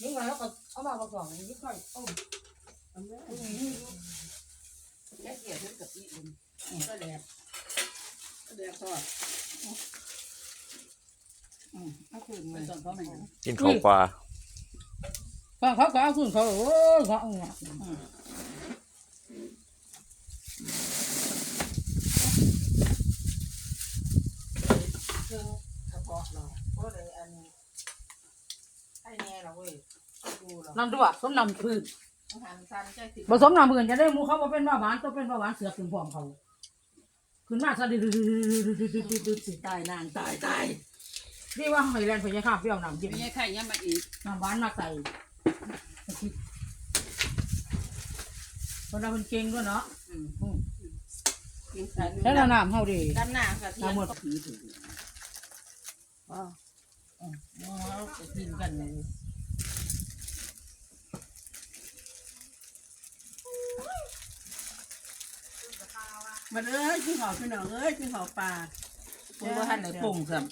นี่ไงแล้วก็เอามาประกอบนี่ค่อยต้มแค่เกี่ยวกับอีอุ่นก็แดดก็แดดทอดอืมเอาคืนมาตองเขาไม่กินข้าวปลาฟังเขาก็เอาคืนเขาโอ้ยเขาเอาเนี่ยเครื่องกระเพาะเราเพราะเลยอัน ให้แน่เราเว้ยดูเรานำด้วยส้มนำคืนอาหารทานใจติดผสมน้ำมือจะได้หมูเขามาเป็นว่าหวานต้องเป็นว่าหวานเสือขึ้นพร้อมเขาขึ้นมาซะดื้อๆๆๆๆตายนางตายตายๆนี่ว่าหอยแลนด์พญาข้าเปรี้ยวน้ำจิ้มไม่ใช่ไข่ยังมาอีกน้ำหวานมาใส่คนเราเป็นเก่งด้วยเนาะอืมอืมกินใส่แล้วเราน้ำเขาดีด้านหน้ากระเทียมน้ำหมดผีถึงอ๋ออืมเอาไปกินกันเลย มาเอ้ยกินข้าวพี่น้องเอ้ยกินข้าวปลาปูว่าหันไหนปรุงครับ